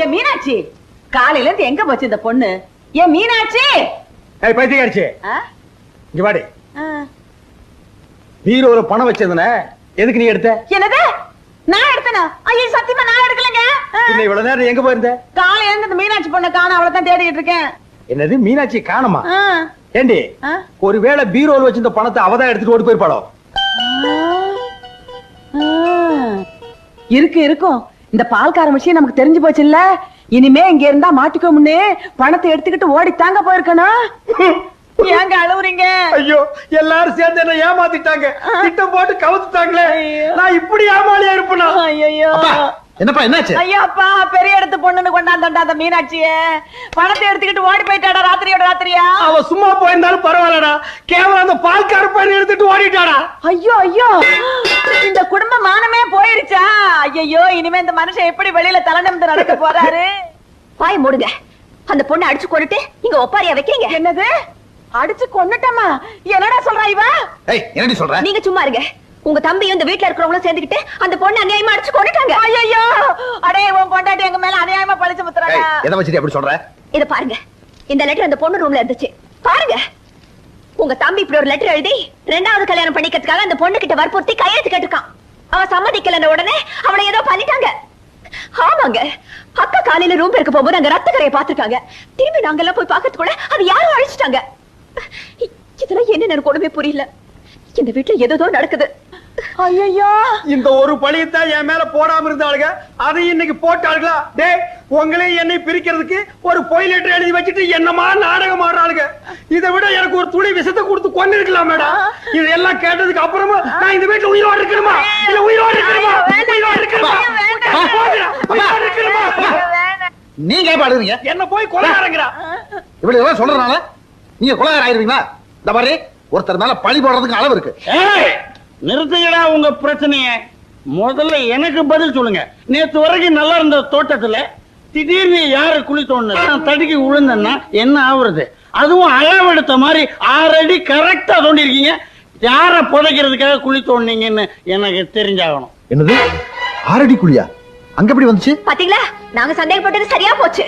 ஏன் மீனாட்சி காலையில இருந்து எங்க போச்சு இந்த பொண்ணு? ஏன் மீனாட்சி! ஏய் பைத்தியக்காரிச்சி? இங்க வாடி. பீரோல பணம் வச்சிருந்தன எதுக்கு நீ எடுத்த? என்னது? நான் எடுத்தனா? ஐயோ சத்தியமா நான் எடுக்கலங்க. ஆ. பின்ன இவ்வளவு நேரம் எங்க போயிருந்த? காலையில இருந்து இந்த மீனாட்சி பொண்ணை காணோம் அவளை தான் தேடிட்டு இருக்கேன். என்னது மீனாட்சி காணுமா. ஏண்டி. ஒருவேளை பீரோல வச்சிருந்த பணத்தை அவதான் எடுத்துட்டு ஓடி போயிருப்பாளோ. இருக்கு இருக்கும். இந்த பால்கார விஷயம் நமக்கு தெரிஞ்சு போச்சு இல்ல இனிமே இங்க இருந்தா மாட்டிக்கோம்னு பணத்தை எடுத்துக்கிட்டு ஓடி தாங்க போயிருக்கணும். ஏங்க அழுவுறீங்க? ஐயோ எல்லாரும் சேர்ந்து என்ன ஏமாத்திட்டாங்க. திட்டம் போட்டு கவுத்துட்டாங்களே. நான் இப்படி ஏமாளியா இருப்பேனா? ஐயோ என்னப்பா என்னாச்சு? ஐயோ அப்பா பெரிய இடத்து பொண்ணுன்னு கொண்டாந்தோண்டா அந்த மீனாட்சிய. பணத்தை எடுத்துக்கிட்டு ஓடி போயிட்டாடா ராத்திரியோட ராத்திரியா? அவ சும்மா போயிருந்தாலும் பரவாயில்லடா. கேவலம் அந்த பால்கார பையன் எடுத்துட்டு ஓடிட்டாடா. ஐயோ ஐயோ. இந்த குடும்ப மானமே போயிருச்சா? ஐயோ இனிமே இந்த மனுஷன் எப்படி வெளியில தலை நிமிர்ந்து நடக்க போறாரு? வாய் மூடுங்க. அந்த பொண்ணை அடிச்சு கொண்டுட்டு இங்க ஒப்பாரியா வைக்கிறீங்க? என்னது? அடிச்சு கொன்னுட்டமா என்னடா சொல்றா இவ? ஏய் என்னடி சொல்ற? நீங்க சும்மா இருங்க. உங்க தம்பியும் இந்த வீட்ல இருக்கிறவங்களும் சேர்ந்துக்கிட்டு அந்த பொண்ணை அநியாயமா அடிச்சு கொண்டுட்டாங்க ஐயோ அடே உன் பொண்டாட்டி எங்க மேல அநியாயமா பழிச்சு முத்துறாடா எதை வச்சுட்டு அப்படி சொல்ற? இத பாருங்க. இந்த லெட்டர் அந்த பொண்ணு ரூம்ல இருந்துச்சு. பாருங்க. உங்க தம்பி இப்படி ஒரு லெட்டர் எழுதி ரெண்டாவது கல்யாணம் பண்ணிக்கிறதுக்காக அந்த பொண்ணு கிட்ட வற்புறுத்தி கையெழுத்து கேட்டிருக்கான். அவன் சம்மதிக்கலன்ன உடனே அவளை ஏதோ பண்ணிட்டாங்க. ஆமாங்க. அக்கா காலையில ரூம் இருக்க போகும்போது அங்க ரத்த கரையை பாத்துருக்காங்க திரும்பி நாங்க எல்லாம் போய் பார்க்கறதுக்குள்ள அது யாரும் அழிச்சிட்டாங்க. இதெல்லாம் என்ன எனக்கு ஒண்ணுமே புரியல. இந்த வீட்டுல ஏதோ நடக்குது. ஐயோ இந்த ஒரு பழியத்தான் என் மேல போடாம இருந்தாளுங்க அதை இன்னைக்கு போட்டாளுங்களா? டேய் உங்களே என்னை பிரிக்கிறதுக்கு ஒரு பொய் லெட்டர் எழுதி வச்சுட்டு என்னமா நாடகம் ஆடுறாளுங்க? இதை விட எனக்கு ஒரு துளி விஷத்தை கொடுத்து கொண்டு இருக்கலாம் மேடம் இதெல்லாம் கேட்டதுக்கு அப்புறமா நான் இந்த வீட்டுல உயிரோடு இருக்கணுமா? இல்ல உயிரோடு இருக்கணுமா? உயிரோடு இருக்கணுமா? நீங்க பாடுறீங்க? என்ன போய் கொலைகாரங்கிறா. இப்படி எல்லாம் சொல்றதுனால நீங்க கொலகார ஆயிருவீங்களா? இந்த மாதிரி ஒருத்தர் மேல பழி போடுறதுக்கு அளவு இருக்கு. ஏய், நிறுத்துங்கடா உங்க பிரச்சனைய. முதல்ல எனக்கு பதில் சொல்லுங்க. நேத்து வரைக்கும் நல்லா இருந்த தோட்டத்துல திடீர்னு யாரு குழி தோணுது நான் தடுக்கி விழுந்தேன்னா என்ன ஆகுறது அதுவும் அளவெடுத்த மாதிரி ஆறு அடி கரெக்டா தோண்டிருக்கீங்க. யார புதைக்கிறதுக்காக குழி தோண்டிங்கன்னு எனக்கு தெரிஞ்சாகணும். என்னது? ஆரடி குழியா? அங்க எப்படி வந்துச்சு? பாத்தீங்களா? நாங்க சந்தேகப்பட்டது சரியா போச்சு.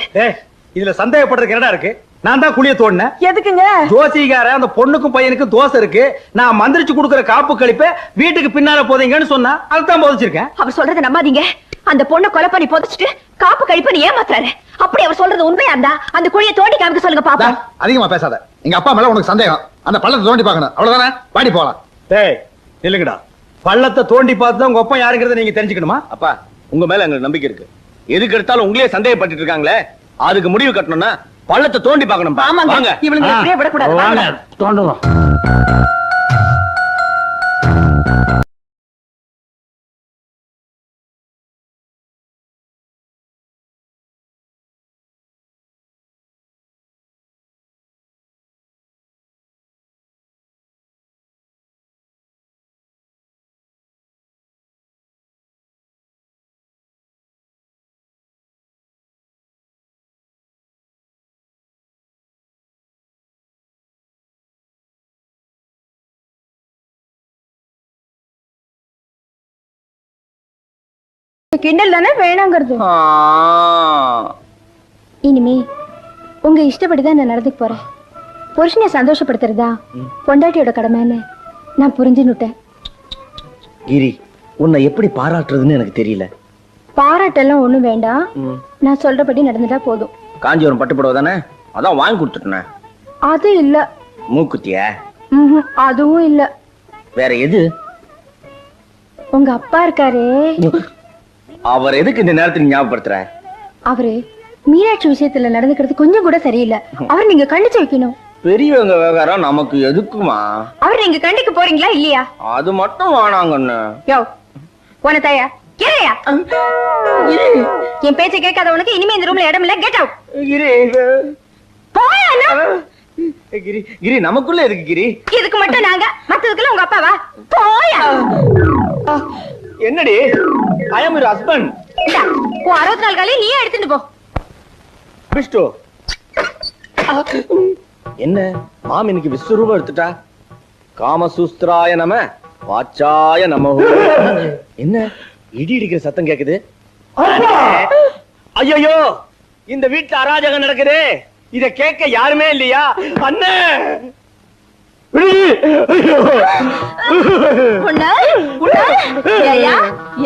இதுல சந்தேகப்படுறதுக்கு என்னடா இருக்கு? நான் தான் குழிய தோண்டினேன். எதுக்குங்க? ஜோசிகார அந்த பொண்ணுக்கும் பையனுக்கும் தோசை இருக்கு. நான் மந்திரிச்சு கொடுக்கிற காப்பு கழிப்ப வீட்டுக்கு பின்னால போதீங்கன்னு சொன்னா அதுதான் போதிச்சிருக்கேன். அவர் சொல்றத நம்பாதீங்க. அந்த பொண்ணை கொலை பண்ணி புதைச்சிட்டு காப்பு கழிப்பன்னு ஏமாத்துறாரு. அப்படி அவர் சொல்றது உண்மையா இருந்தா அந்த குழியை தோண்டி காமிக்க சொல்லுங்க டா, பாப்போம் அதிகமா பேசாத. எங்க அப்பா மேல உனக்கு சந்தேகம். அந்த பள்ளத்தை தோண்டி பார்க்கணும். அவ்வளவுதானே? பாடி போலாம். டேய் நில்லுங்கடா. பள்ளத்தை தோண்டி பார்த்து தான் உங்க ஒப்பம் யாருங்கிறத நீங்க தெரிஞ்சுக்கணுமா? அப்பா உங்க மேல எங்களுக்கு நம்பிக்கை இருக்கு. எதுக்கு எடுத்தாலும் உங்களே சந்தேகப்பட்டு இருக்காங்களே? அதுக்கு முடிவு கட்டணும்னா பள்ளத்தை தோண்டி பார்க்கணும் ஆமாங்க. வாங்க. இவளுங்க எப்படியே விடக்கூடாது. தோண்டுவோம். கிண்டல் தானே வேணாங்கிறது? இனிமே உங்க இஷ்டப்படிதான் நான் நடந்துக்க போறேன். புருஷனை சந்தோஷப்படுத்துறதா? பொண்டாட்டியோட கடமைன்னு நான் புரிஞ்சுன்னுட்டேன். கிரி உன்னை எப்படி பாராட்டுறதுன்னு எனக்கு தெரியல. பாராட்டெல்லாம் ஒண்ணும் வேண்டாம். நான் சொல்றபடி நடந்துட்டா போதும். காஞ்சிபுரம் பட்டுப்புடவை தானே? அதான் வாங்கி கொடுத்துட்டேன். அது இல்ல. மூக்குத்திய? அதுவும் இல்ல. வேற எது? உங்க அப்பா இருக்காரே. அவர் எதுக்கு இந்த நேரத்துல ஞாபகப்படுத்துற? அவரு மீனாட்சி விஷயத்துல நடந்துக்கிறது கொஞ்சம் கூட சரியில்லை. அவர் நீங்க கண்டிச்சு வைக்கணும். பெரியவங்க விவகாரம் நமக்கு எதுக்குமா? அவர் நீங்க கண்டிக்க போறீங்களா இல்லையா? அது மட்டும் வேணாங்கன்னு யோ உன தாயா கேளையா என் பேச்சை கேட்காதவனுக்கு இனிமே இந்த ரூம்ல இடம் இல்ல கெட் அவுட் கிரி போயா கிரி கிரி நமக்குள்ள எதுக்கு கிரி? இதுக்கு மட்டும் நாங்க மத்ததுக்குள்ள உங்க அப்பாவா? போயா என்னடி? ஐ அம் யுவர் ஹஸ்பண்ட் இந்தா, உன் அறுபத்தி நாலு காலையும் நீயே எடுத்துட்டு போ. விஷ்ணு என்ன? மாம் இன்னைக்கு விஸ்வரூபம் எடுத்துட்டா? காமசூஸ்திராய நம வாச்சாய நம என்ன? இடி இடிக்கிற சத்தம் கேக்குது. ஐயோ இந்த வீட்டுல அராஜகம் நடக்குது. இத கேட்க யாருமே இல்லையா? அண்ணே! உன்னை? உன்னை? ஏய்யா,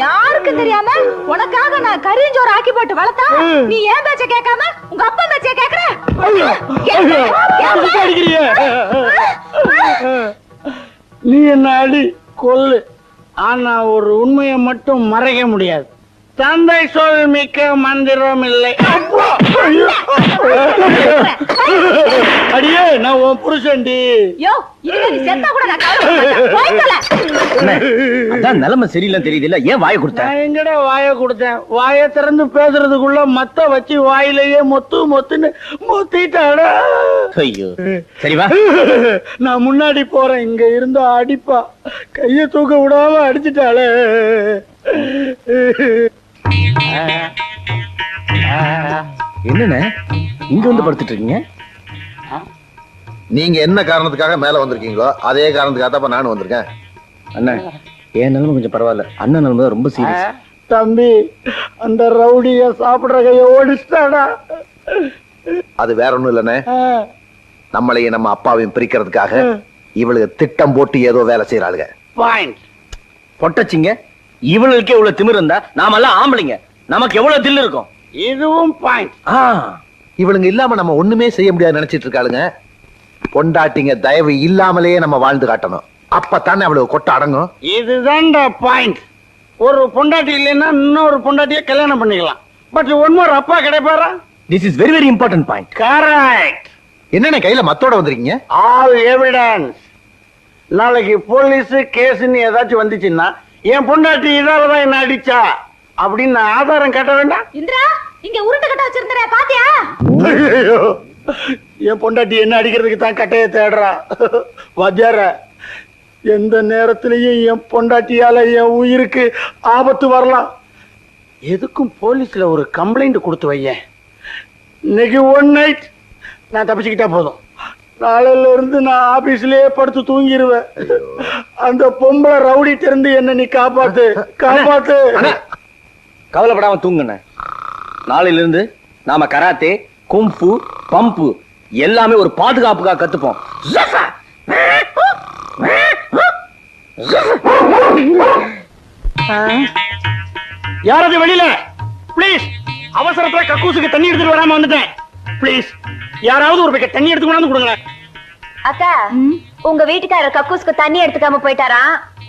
யாருக்கு தெரியாம உனக்காக நான் கரிஞ்சோறு ஆக்கி போட்டு வளர்த்தா நீ ஏன் பேச்ச கேட்காம உங்க அப்பா பேச்ச கேக்குற. நீ என்ன அடி கொல்லு. ஆனா ஒரு உண்மையை மட்டும் மறைக்க முடியாது. தந்தை சொல் மிக்க மந்திரம் இல்லை! அடியே நான் உன் புருஷன்டி. யோ செத்தா கூட நான் நிலைமை சரியில்லைன்னு தெரியுது இல்ல ஏன் வாய கொடுத்த? நான் எங்கடா வாயை கொடுத்தேன்? வாயை திறந்து பேசுறதுக்குள்ள மத்த வச்சு வாயிலேயே மொத்து மொத்துன்னு மொத்திட்டாடா. ஐயோ. சரி வா. நான் முன்னாடி போறேன். இங்க இருந்து அடிப்பா. கைய தூக்க விடாம அடிச்சிட்டாளே. என்னண்ணே? இங்க வந்து படுத்துட்டு இருக்கீங்க நீங்க என்ன காரணத்துக்காக மேல வந்திருக்கீங்களோ அதே காரணத்துக்காக தான் இப்ப நானும் வந்திருக்கேன். அண்ணா என் நிலைமை கொஞ்சம் பரவாயில்ல. அண்ணன் நிலைமை தான் ரொம்ப சீரியஸ் தம்பி அந்த ரவுடிய சாப்பிடுற கைய ஓடிச்சிட்டாடா. அது வேற ஒண்ணும் இல்லனே நம்மளையும் நம்ம அப்பாவையும் பிரிக்கிறதுக்காக இவளுக்கு திட்டம் போட்டு ஏதோ வேலை செய்யறாளுங்க. பாயிண்ட் பொட்டச்சிங்க. இவனுக்கே இவ்வளவு திமிரு இருந்தா நாமெல்லாம் ஆம்பளைங்க. நமக்கு எவ்வளவு தில்லு இருக்கும்? இதுவும் பாயிண்ட் ஆ, இவளுங்க இல்லாம நம்ம ஒண்ணுமே செய்ய முடியாது நினைச்சிட்டு இருக்காளுங்க. பொண்டாட்டிங்க தயவு இல்லாமலேயே நம்ம வாழ்ந்து காட்டணும். அப்பத்தானே அவளுக்கு கொட்ட அடங்கும்? இதுதான்டா பாயிண்ட் ஒரு பொண்டாட்டி இல்லைன்னா இன்னொரு பொண்டாட்டிய கல்யாணம் பண்ணிக்கலாம். பட் ஒன் மோர் அப்பா கிடைப்பாரா? This is very very important point. Correct என்னென்ன கையில மத்தோட வந்திருக்கீங்க? ஆல் எவிடன்ஸ் நாளைக்கு போலீஸ் கேஸ்ன்னு ஏதாச்சும் வந்துச்சுன்னா என் பொண்டாட்டி இதாலதான் என்ன அடிச்சா? அப்படின்னு நான் ஆதாரம் கட்ட வேண்டாம். இந்திரா இங்க உருண்டை கட்ட வச்சிருந்தே பாத்தியா? என் பொண்டாட்டி என்ன அடிக்கிறதுக்கு தான் கட்டைய தேடுறா? வாத்தியார எந்த நேரத்திலையும் என் பொண்டாட்டியால என் உயிருக்கு ஆபத்து வரலாம். எதுக்கும் போலீஸ்ல ஒரு கம்ப்ளைண்ட் கொடுத்து வையேன். இன்னைக்கு ஒன் நைட் நான் தப்பிச்சுக்கிட்டா போதும். நாளையில இருந்து நான் ஆபீஸ்லயே படுத்து தூங்கிடுவேன் அந்த பொம்பளை ரவுடி திறந்து என்ன நீ காப்பாத்து காப்பாத்து. கவலைப்படாம தூங்குண்ணே. நாளையில இருந்து நாம கராத்தே கும்பு பம்பு எல்லாமே ஒரு பாதுகாப்புக்காக கத்துப்போம்! யாராவது வெளியில? ப்ளீஸ் அவசரத்துல கக்கூசுக்கு தண்ணி எடுத்துட்டு வராம வந்துட்டேன். ப்ளீஸ் யாராவது ஒரு பக்கெட் தண்ணி எடுத்து கொண்டாந்து கொடுங்களேன். அக்கா உங்க வீட்டுக்காரர் கக்கூஸ்க்கு தண்ணி எடுத்துக்காம போயிட்டாரா?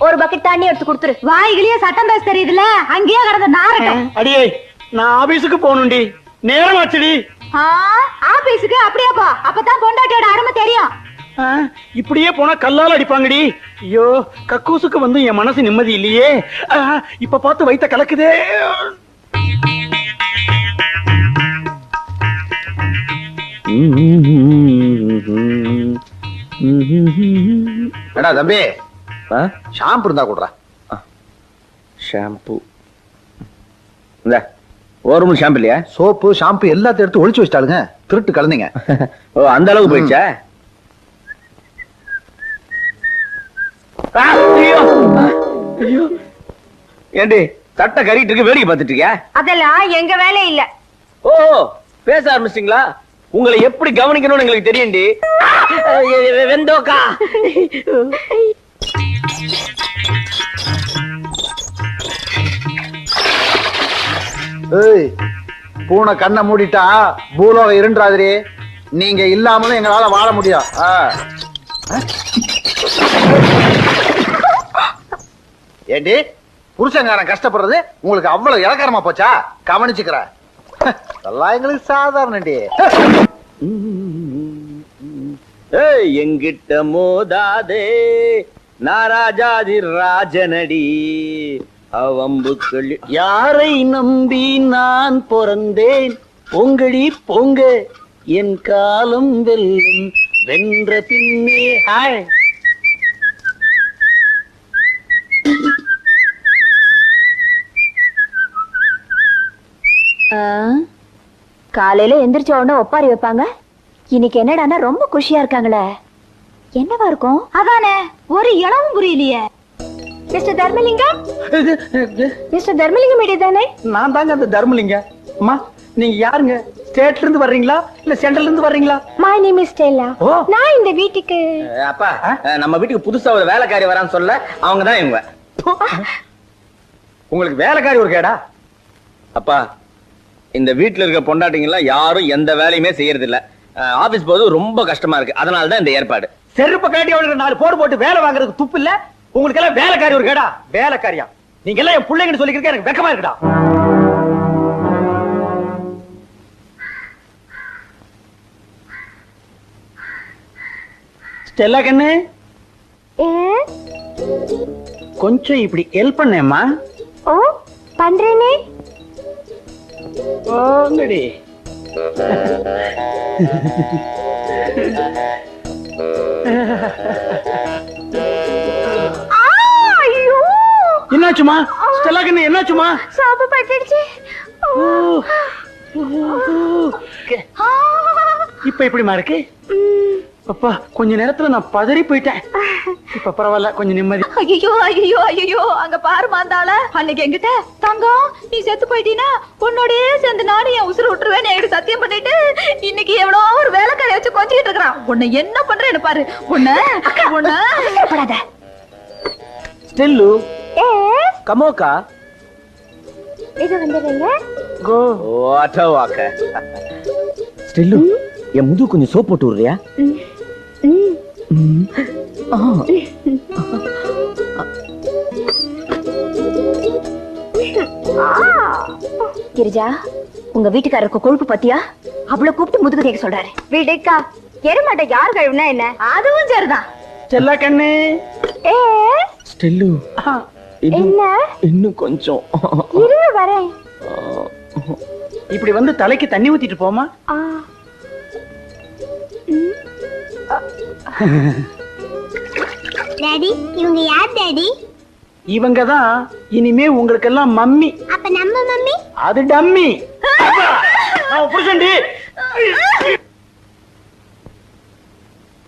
ஒரு பக்கெட் தண்ணி எடுத்து கொடுத்துரு. வாய்கிலேயே சட்டம் பேச தெரியுதுல அங்கேயே கடந்த நாரட்டும். அடியே நான் ஆபீஸுக்கு போகணும்டி. நேரம் ஆச்சுடி ஆபீஸுக்கு? அப்படியே போ. அப்பதான் பொண்டாட்டியோட அருமை தெரியும். இப்படியே போனா கல்லால அடிப்பாங்கடி. ஐயோ கக்கூசுக்கு வந்து என் மனசு நிம்மதி இல்லையே. இப்ப பார்த்து வைத்த கலக்குதே. ஏடா தம்பி? ஷாம்பு இருந்தா கொடுறா. ஷாம்பு. இந்த ஒரு மணி ஷாம்பு இல்லையா? சோப்பு ஷாம்பு எல்லாத்தையும் எடுத்து ஒளிச்சு வச்சிட்டாளுங்க. திருட்டு கலந்தீங்க. ஓ அந்த அளவுக்கு போயிடுச்சா! ஏண்டி சட்டை கறிட்டு இருக்கு வேடிக்கை பார்த்துட்டு இருக்கியா? அதெல்லாம் எங்க வேலை இல்ல. ஓ பேச ஆரம்பிச்சிட்டீங்களா? உங்களை எப்படி கவனிக்கணும்னு எங்களுக்கு தெரியும்டி. வெ- வெந்தோக்கா. ஏய் பூனை கண்ணை மூடிட்டா பூலோகம் இருண்டாதிரி நீங்க இல்லாமலும் எங்களால வாழ முடியும். ஆ. ஏண்டி புருஷங்காரன் கஷ்டப்படுறது உங்களுக்கு அவ்வளவு இலக்காரமா போச்சா? கவனிச்சுக்கிறேன். அதெல்லாம் எங்களுக்கு சாதாரணடி எங்கிட்ட மோதாதே நாராஜாதி ராஜனடி அவம்புக்கள் யாரை நம்பி நான் பிறந்தேன்? பொங்கடி பொங்க என் காலம் வெல்லும் வென்ற பின்னே ஹாய். காலையில எந்திரிச்ச உடனே ஒப்பாரி வைப்பாங்க. இன்னைக்கு என்னடான்னா ரொம்ப குஷியா இருக்காங்களே. என்னவா இருக்கும்? அதானே ஒரு இளவும் புரியலையே. மிஸ்டர் தர்மலிங்கம்? மிஸ்டர் தர்மலிங்கம் தானே நான் தாங்க அந்த தர்மலிங்க. அம்மா நீங்க யாருங்க? ஸ்டேட்ல இருந்து வர்றீங்களா? இல்ல சென்ட்ரல்ல இருந்து வர்றீங்களா? மை நேம் இஸ் ஸ்டெல்லா ஓ. நான் இந்த வீட்டுக்கு. அப்பா நம்ம வீட்டுக்கு புதுசா ஒரு வேலைக்காரி வரான்னு சொல்ல அவங்க தான் இவங்க உங்களுக்கு வேலைக்காரி ஒரு கேடா? அப்பா இந்த வீட்டுல இருக்க பொண்டாட்டிங்க எல்லாம் யாரும் எந்த வேலையுமே செய்யறது இல்ல ஆபீஸ் போது ரொம்ப கஷ்டமா இருக்கு. அதனால தான் இந்த ஏற்பாடு. செருப்ப காட்டி அவளுக்கு நாலு போடு போட்டு வேலை வாங்குறதுக்கு துப்பு இல்ல? உங்களுக்கு எல்லாம் வேலைக்காரி ஒரு கேடா. வேலைக்காரியா? நீங்க எல்லாம் என் பிள்ளைங்கன்னு சொல்லிக்கிறதுக்கு எனக்கு வெக்கமா இருக்குடா. ஸ்டெல்லா கண்ணு. கொஞ்சம் இப்படி ஹெல்ப் பண்ணேம்மா. ஓ பண்றேனே. போங்கடி. ஐயோ. என்னாச்சுமா? ஸ்டெல்லா கண்ணு என்னாச்சுமா? சாப்பு பட்டுடுச்சு. இப்ப எப்படிமா இருக்கு? அப்பா கொஞ்ச நேரத்துல நான் பதறி போயிட்டேன். இப்ப பரவாயில்ல கொஞ்சம் நிம்மதி. ஐயோ ஐயோ ஐயோ அங்க பாரு மாந்தாள. அன்னைக்கு என்கிட்ட தங்கம் நீ செத்து போயிட்டீனா உன்னோடயே சேர்ந்து நானும் என் உசுறு விட்டுருவேன் என்கிட்ட சத்தியம் பண்ணிட்டு இன்னைக்கு எவ்வளோ ஒரு வேலைக்காரை வச்சு கொஞ்சிட்டு இருக்கிறான். உன்னை என்ன பண்றேன்னு பாரு. உன்ன உன்ன. படாத ஸ்டெல்லு. கமோக்கா. இது வந்துடுறீங்க? கோ. வாட்ட வாக்க ஸ்டெல்லு என் முது கொஞ்சம் சோப் போட்டு விடுறியா? கிரிஜா உங்க வீட்டுக்காரருக்கு கொழுப்பு பத்தியா? அவ்வளவு கூப்பிட்டு முதுகு தேக்க சொல்றாரு. விடுக்கா எருமாட்ட யார் கழுவுனா என்ன? அதுவும் சரிதான். ஸ்டெல்லா கண்ணு. ஏ? ஸ்டெல்லு என்ன? இன்னும் கொஞ்சம். இருங்க வரேன். இப்படி வந்து தலைக்கு தண்ணி ஊத்திட்டு போமா? ஆ. டாடி இவங்க யார் டாடி இவங்க தான் இனிமே உங்களுக்கெல்லாம் மம்மி. அப்ப நம்ம மம்மி? அது டம்மி. நான் புருஷன்டி.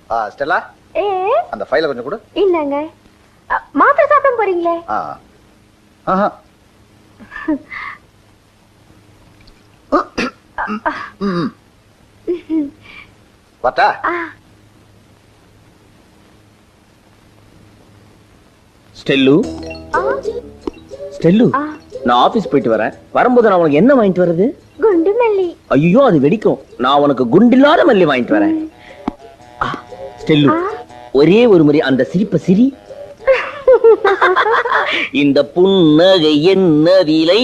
ஆ ஸ்டெல்லா ஏ அந்த ஃபைலை கொஞ்சம் கொடு. இல்லங்க. மாத்திரை சாப்பிட போறீங்களே? ஆ. ஆஹா. ம். வரட்டா ஸ்டெல்லு? ஸ்டெல்லு? நான் ஆபீஸ் போயிட்டு வரேன். வரும்போது நான் உனக்கு என்ன வாங்கிட்டு வர்றது? குண்டு மல்லி. ஐயோ அது வெடிக்கும். நான் உனக்கு குண்டில்லாத மல்லி வாங்கிட்டு வரேன். ஸ்டெல்லு. ஒரே ஒரு முறை அந்த சிரிப்ப சிரி. இந்த புன்னகை என்ன விலை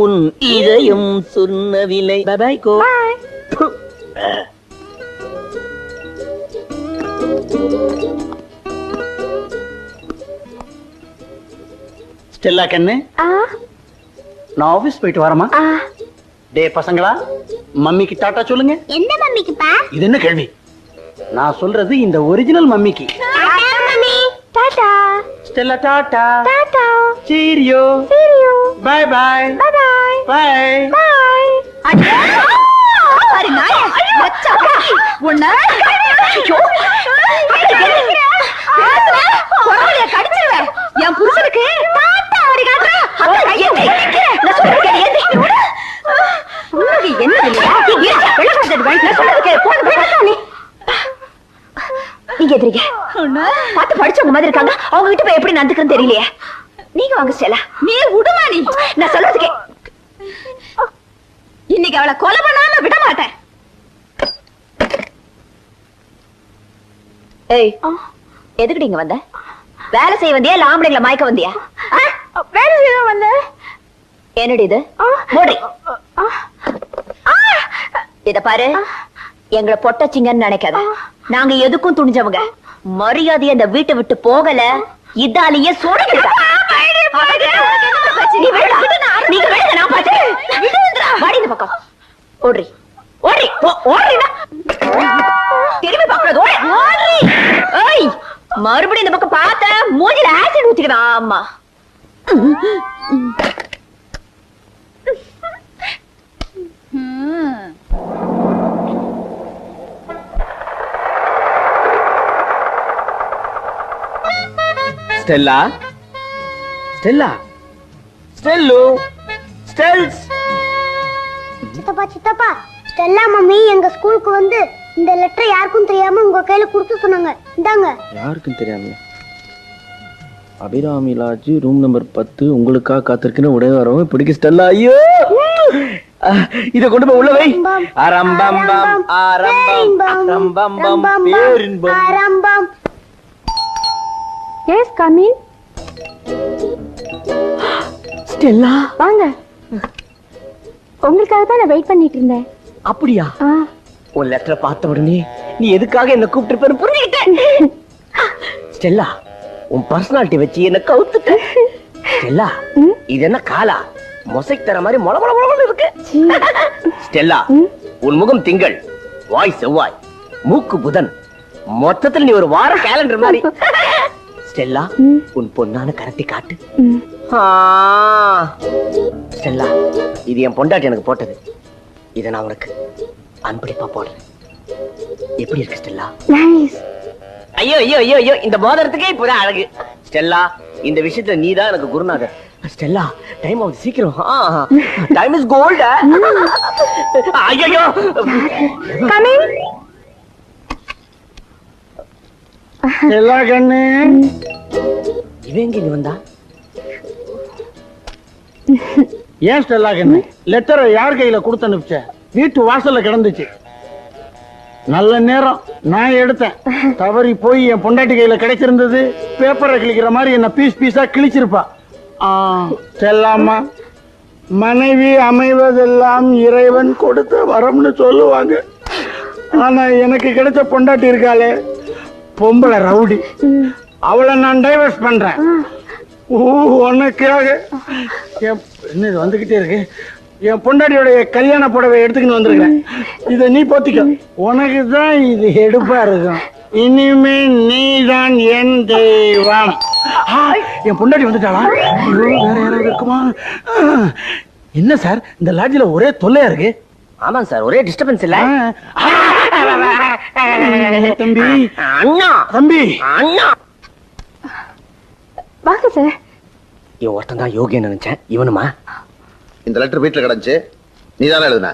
உன் இதயம் சொன்ன விலை பாய் கோ ஸ்டெல்லா கண்ணு. ஆ, நான் ஆபீஸ் போயிட்டு வரமா ஆ. டே பசங்களா மம்மிக்கு டாட்டா சொல்லுங்க. எந்த மம்மிக்குப்பா? இது என்ன கேள்வி? நான் சொல்றது இந்த original மம்மிக்கு. Tata mummy. Tata Stella tata. Tata cheerio cheerio bye bye bye bye bye நாயே. உன்ன. ஐயோ குரலைய கடிச்சிருவேன் என் புருஷனுக்கு தாத்தா அப்படி காட்டுற அக்கா கையை நான் சொல்றது கேளு ஏந்தி உனக்கு என்ன இல்லையா நீ வெள்ள காட்டது வாங்கி நான் சொல்றது கேளு போன போய் நீ நீங்க எதிரிங்க பார்த்து படிச்சவங்க மாதிரி இருக்காங்க அவங்க கிட்ட எப்படி நடந்துக்கிறேன்னு தெரியலையே. நீங்க வாங்க ஸ்டெல்லா நீ விடுமா நீ? நான் சொல்றதுக்கே இன்னைக்கு அவளை கொலை பண்ணாம விட மாட்டேன். ஏய் எதுக்குடி இங்க வந்த? வேலை செய்ய வந்தியா? இல்ல ஆம்பளைங்களை மயக்க வந்தியா? செய்ய வந்த? என்னடி இது? மூடி. இத பாரு. எங்களை பொட்டச்சிங்கன்னு நினைக்காத. நாங்க எதுக்கும் துணிஞ்சவங்க. மரியாதையை அந்த வீட்டை விட்டு போகல. இதாலேயே இந்த. திரும்பி பார்க்கறது. ஓடு மறுபடியும் இந்த பக்கம் பார்த்த மூஞ்சில ஆசிட் ஊத்திக்கிறேன் ஆமா. ஸ்டெல்லா? ஸ்டெல்லா? ஸ்டெல்லு? ஸ்டெல்ஸ்? சித்தப்பா சித்தப்பா. ஸ்டெல்லா மம்மி எங்க ஸ்கூலுக்கு வந்து இந்த லெட்டர் யாருக்கும் தெரியாம உங்க கையில கொடுத்து சொன்னாங்க. இந்தாங்க. யாருக்கும் தெரியாம அபிராமி லாட்ஜ் ரூம் நம்பர் பத்து உங்களுக்காக காத்திருக்குன்னு உடனே வரவும் பிடிக்க ஸ்டெல்லா. ஐயோ! இத கொண்டு போய் உள்ள வை. அரம்பம் பம் ஆரம்பம். அரம்பம் பம் பேரின்பம். ஆரம்பம். Yes come in Stella? வாங்க. உங்களுக்காக தான் நான் வெயிட் பண்ணிட்டு இருந்தேன். அப்படியா? உன் லெட்டரை பார்த்த உடனே நீ எதுக்காக என்ன கூப்பிட்டு புரிஞ்சுக்கிட்டேன். ஸ்டெல்லா உன் பர்சனாலிட்டி வச்சு என்ன கவுத்துட்ட. ஸ்டெல்லா இது என்ன காலா? மொசைக் தர மாதிரி மொள மொள மொள இருக்கு. ஸ்டெல்லா உன் முகம் திங்கள் வாய் செவ்வாய் மூக்கு புதன். மொத்தத்துல நீ ஒரு வார கேலண்டர் மாதிரி. ஸ்டெல்லா உன் பொண்ணான கரத்தை காட்டு. ஆ. ஸ்டெல்லா இது என் பொண்டாட்டி எனக்கு போட்டது. இதை நான் உனக்கு அன்பளிப்பா போடுறேன். எப்படி இருக்கு ஸ்டெல்லா? நைஸ் ஐயோ ஐயோ ஐயோ ஐயோ இந்த மோதிரத்துக்கே இப்பதான் அழகு. ஸ்டெல்லா இந்த விஷயத்துல நீ தான் எனக்கு குருநாதர். ஸ்டெல்லா டைம் ஆகுது சீக்கிரம். டைம் இஸ் கோல்ட் ஐயோ கமின் எல்லா கண்ணு. இவன் எங்க இங்க வந்தா? ஏன் ஸ்டெல்லா கண்ணு? லெட்டரை யார் கையில கொடுத்து அனுப்பிச்ச? வீட்டு வாசல்ல கிடந்துச்சு. நல்ல நேரம். நான் எடுத்தேன். தவறி போய் என் பொண்டாட்டி கையில கிடைச்சிருந்தது. பேப்பரை கிழிக்கிற மாதிரி என்ன பீஸ் பீஸா கிழிச்சிருப்பா. செல்லாமா மனைவி அமைவதெல்லாம் இறைவன் கொடுத்த வரம்னு சொல்லுவாங்க. ஆனா எனக்கு கிடைச்ச பொண்டாட்டி இருக்காளே பொம்பளை ரவுடி. அவளை நான் டைவர்ஸ் பண்றேன். ஓ உனக்காக. என் என்ன இது வந்துகிட்டே இருக்கு? என் பொண்டாட்டியோட கல்யாண புடவை எடுத்துக்கின்னு வந்திருக்கேன் இதை நீ போத்திக்க உனக்கு தான் இது எடுப்பா இருக்கும் இனிமே நீதான் என் தெய்வம் ஆ, என் பொண்டாட்டி வந்துட்டாளா ஐயோ, வேற யாராவது இருக்குமா ஆ, என்ன சார் இந்த லாட்ஜில ஒரே தொல்லையா இருக்கு ஆமாங்க சார் ஒரே டிஸ்டர்பன்ஸ் இல்ல ஆ, ஆ, தம்பி அண்ணா தம்பி அண்ணா வாங்க சார் இவன் ஒருத்தன் தான் யோகியம் நினைச்சேன் இவனுமா இந்த லெட்டர் வீட்டுல கிடந்துச்சு. நீ தானே எழுதுன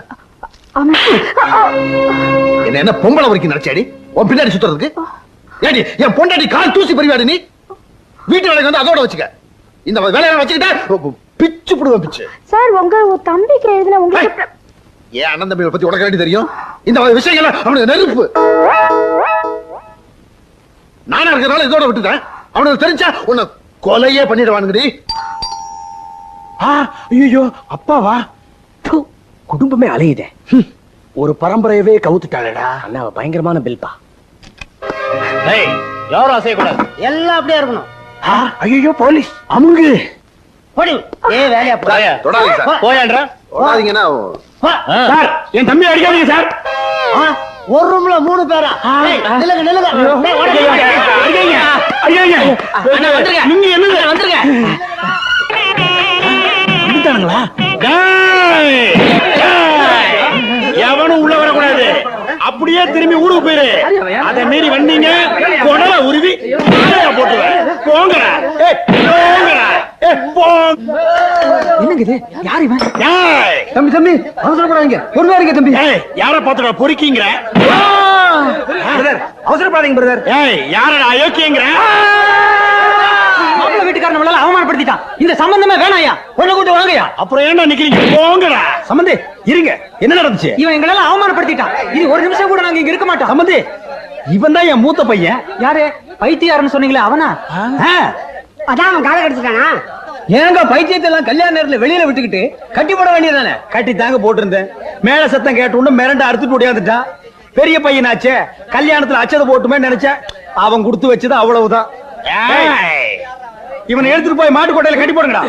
என்ன என்ன பொம்பளை வரைக்கும் நினைச்சாடி? உன் பின்னாடி சுத்துறதுக்கு? ஏடி என் பொண்டாடி கால் தூசி பறிவாடி நீ? வீட்டு வேலைக்கு வந்து அதோட வச்சுக்க. இந்த வேலையை வச்சுக்கிட்ட பிச்சு புடுவேன் பிச்சு. சார் உங்க தம்பிக்கு எழுதின உங்களுக்கு ஏன் அண்ணன் தம்பியை பத்தி உனக்கு வேண்டி தெரியும்? இந்த விஷயங்கள அவனுக்கு நெருப்பு. நானா இருக்கிறனால இதோட விட்டுட்டேன். அவனுக்கு தெரிஞ்சா உன்னை கொலையே பண்ணிடுவானுங்கடி. ஐயோ அப்பாவா? ப்பு, குடும்பமே அலையுதே. ஒரு பரம்பரையவே கவுத்துட்டாளடா. அண்ணா பயங்கரமான பில்பா. யாரும் அசையக்கூடாது. எல்லாம் அப்படியே இருக்கணும். ஐயோ போலீஸ். அமுங்கு. போடி. ஏ வேலையா போ தொடாதீங்க சார். போயான்றா? தொடாதீங்கன்னா சார். என் தம்பி அடிக்காதீங்க சார். ஒரு ரூம்ல மூணு பேரா? அடிக்காதீங்க நீங்க என்னங்க வந்துருங்க. அப்படியே திரும்பி ஊருக்கு போயிரு. அதை மீறி வந்தீங்க. குடல உருவி தலையில போட்டுருவேன் போங்கடா. போங்கடா. ஏய், போங்க என்னங்க இது யார் இவன்! தம்பி தம்பி அவசரப்படாதீங்க. பொறுமையா இருங்க தம்பி. யார பாத்துடா பொறுக்கிங்கிற? அவசரப்படாதீங்க பிரதர். ஏய் யாரடா அயோக்கியங்கிற? வீட்டுக்காரன் நம்மளால அவமானப்படுத்திட்டான். இந்த சம்பந்தமே வேணாயா பொண்ணு கூட்டு வாங்கயா அப்புறம் ஏன்டா நிக்கிறீங்க? போங்கடா. சம்பந்தி இருங்க. என்ன நடந்துச்சு? இவன் எங்களெல்லாம் அவமானப்படுத்திட்டான். இது ஒரு நிமிஷம் கூட நாங்க இங்க இருக்க மாட்டோம். சம்பந்தி இவன் தான் என் மூத்த பையன். யாரு? பைத்தியாரன்னு சொன்னீங்களே அவனா? அதான் அவன் காலை கடிச்சிட்டானா? ஏங்க பைத்தியத்தை எல்லாம் கல்யாண நேரத்துல வெளியில விட்டுக்கிட்டு கட்டி போட வேண்டியதானே கட்டி தாங்க போட்டிருந்தேன். மேல சத்தம் கேட்ட உடனே மிரண்ட அறுத்துட்டு ஓடியாந்துட்டான். பெரிய பையனாச்சே. கல்யாணத்துல அச்சதை போட்டுமே நினைச்சேன். அவன் கொடுத்து வச்சது அவ்வளவுதான்! இவனை எடுத்துட்டு போய் மாட்டுக்கோட்டையில கட்டி போடுங்கடா.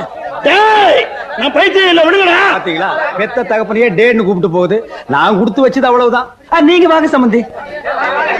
நான் பைத்தியம் இல்ல விடுங்கடா. பாத்தீங்களா? பெத்த தகப்பனையே டேன்னு கூப்பிட்டு போகுது. நான் கொடுத்து வச்சது அவ்வளவுதான். நீங்க வாங்க சம்பந்தி